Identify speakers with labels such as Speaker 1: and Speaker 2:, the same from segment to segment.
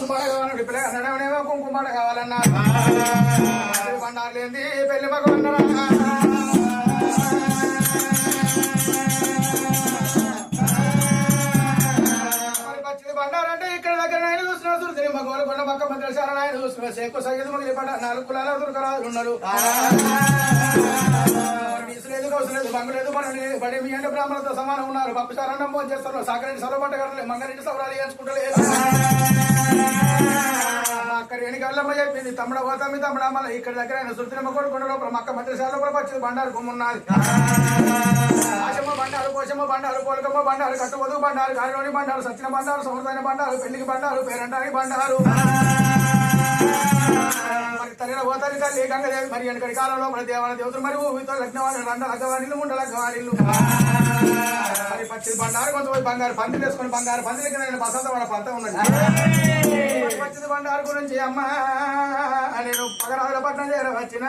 Speaker 1: పసుమాడ కావాలండి పిల్ల నడవనేమో కుంకుమాడ కావాలన్నా. బండారు పెళ్ళి మరి ఇక్కడ దగ్గర ఆయన చూసిన మగవాళ్ళు కొండ పక్క మంత్రశాల ఆయన చూసిన సేకు సగతి మొదలు పడ్డ నాలుగు కులాల దుర్గరాజులు ఉన్నారు. లేదు? కౌసలేదు లేదు? పని బడి మీ అంటే బ్రాహ్మణులతో సమానం ఉన్నారు. పప్పు సారణం భోజనం చేస్తారు. సాగరెడ్డి సభ మంగారెడ్డి సవరాలు వేసుకుంటలేదు అక్కడ వెనుకల్లమ్మ చెప్పింది. తమ్ముడ పోతామి తమ్ముడ మళ్ళీ ఇక్కడ దగ్గర ఆయన సుర్తినమ్మ కొడుకున్న లోపల మక్క మంత్రశాల లోపల వచ్చింది బండారు కొమ్మున్నది ఆశమ్మ బండారు పోషమ్మ బండారు పోలకమ్మ బండారు కట్టుబదు బండారు గాలిలోని బండారు సచ్చిన బండారు సమృద్ధైన బండారు పెళ్ళికి బండారు పేరంటానికి బండారు. మరి తల్లిన పోతాని తల్లి గంగదేవి మరి వెనకటి కాలంలో మన దేవాల దేవతలు మరి ఊహితో లగ్నవాళ్ళు రండ లగ్గవాణిలు ముండ లగ్గవాణిలు బండారు కొంతమంది బంగారు పందిలు వేసుకుని బంగారు పందిలకి నేను బసంత వాళ్ళ పంత ఉన్నది. మరి పచ్చిది బండారు గురించి అమ్మా నేను పగరాజుల పట్నం చేర వచ్చిన.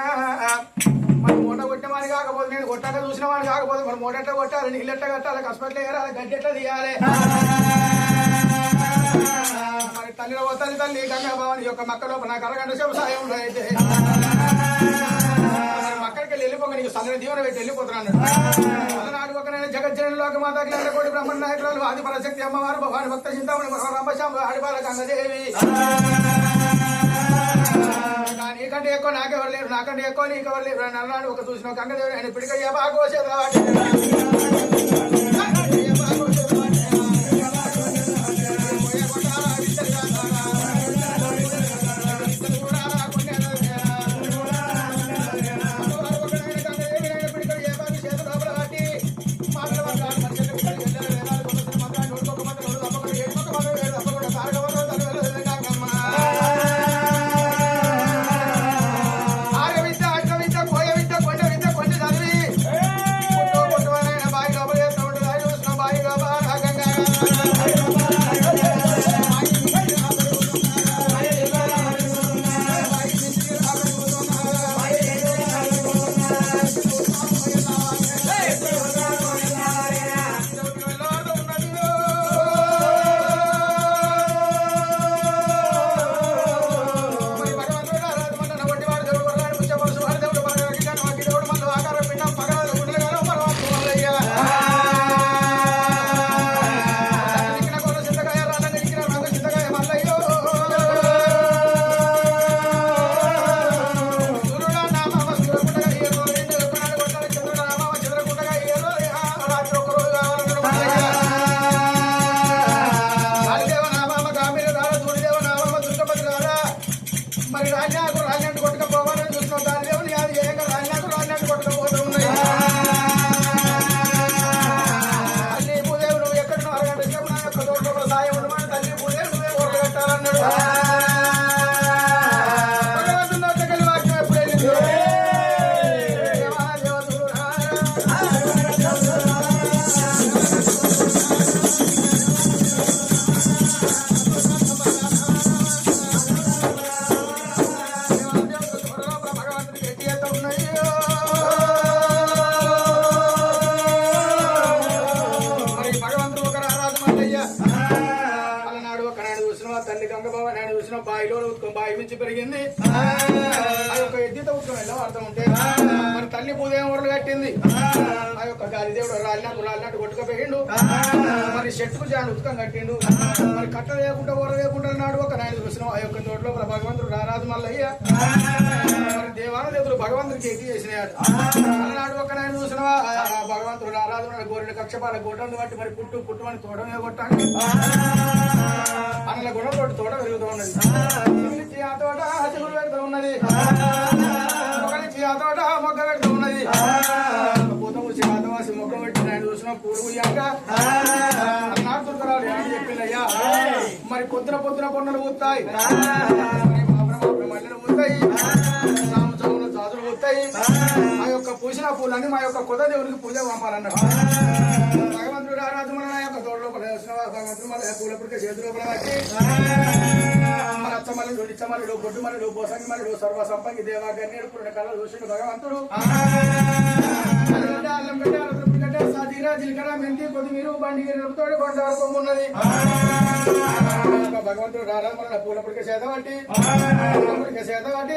Speaker 1: మన మూట కొట్టిన కాకపోతే నేను కొట్టాక చూసిన వాడు కాకపోతే మన మూట ఎట్లా కొట్టాలి? నీళ్ళు ఎట్లా కట్టాలి? కష్టపట్లు ఎగరాలి గడ్డి ఎట్లా తీయాలి? మరి తల్లిలో ఓ తల్లి తల్లి గంగా భవాని యొక్క మక్కలో లోపల నాకు అరగంట వ్యవసాయం అయితే మక్కడికి వెళ్ళి వెళ్ళిపోక నీకు సగం దీవెన పెట్టి వెళ్ళిపోతున్నాను. జగజ్జన లోక మాత అఖిలాండ కోటి బ్రహ్మణ నాయకురాలు ఆది పరశక్తి అమ్మవారు భవాని భక్త చింతామణి రామశాంబ ఆడిపాల గంగదేవి. నీకంటే ఎక్కువ నాకెవరు లేరు నాకంటే ఎక్కువ నీకెవరు లేరు నల్లాడు అన్నాడు ఒక చూసిన గంగదేవి ఆయన పిడికయ్యా బాగా మరి బాయిలో ఉత్కం బాయి నుంచి పెరిగింది. ఆ యొక్క ఎద్దితో ఉత్కం ఎలా అర్థం ఉంటే మరి తల్లి పూజ ఊరలు కట్టింది? ఆ యొక్క గాలిదేవుడు రాలినట్టు రాలినట్టు కొట్టుకుపోయిండు. మరి చెట్టుకు జాను ఉత్కం కట్టిండు. మరి కట్ట లేకుండా ఊర లేకుండా నాడు ఒక నాయన చూసిన ఆ యొక్క తోటలో భగవంతుడు రారాజు మల్లయ్య. మరి దేవాలయ దేవుడు భగవంతుడికి ఎక్కి చేసినాడు భగవంతుడు ఆరాధన గోరెడు కక్షపాల గోటను బట్టి మరి పుట్టు పుట్టు అని తోడమే కొట్టాడు అందులో గుణం తోటి తోట పెరుగుతూ ఉన్నది ఆ తోట చెగులు పెడుతూ ఉన్నది. ఒక ఆ తోట మొగ్గ పెడుతూ ఉన్నది. పూత పూసి మొగ్గ పెట్టి నేను చూసిన పూలు పుయ్యాక అన్నాడు ఏమని చెప్పిందయ్యా మరి పొద్దున పొద్దున పొన్నలు పోతాయి మరి మాపన మల్లెలు పోతాయి సాము జాతులు పోతాయి పూలన్నీ మా యొక్క కొత్త దేవునికి పూజ పంపాలన్నాడు భగవంతుడు ఆరాధన నా యొక్క తోడు లోపల భగవంతుడు మన పూల పురిక చేతి లోపల పెట్టి మన అచ్చమల్లుడు బోసంగి మల్లుడు సర్వ సంపంగి దేవా గన్నేడు కళ చూసిన భగవంతుడు. అల్లం జీలకర్ర మెంతి కొద్దిమీరు బండి తోడు కొండ ఉన్నది. భగవంతుడు రారా మన పూల పుడిక చేత పట్టి పుడిక చేత పట్టి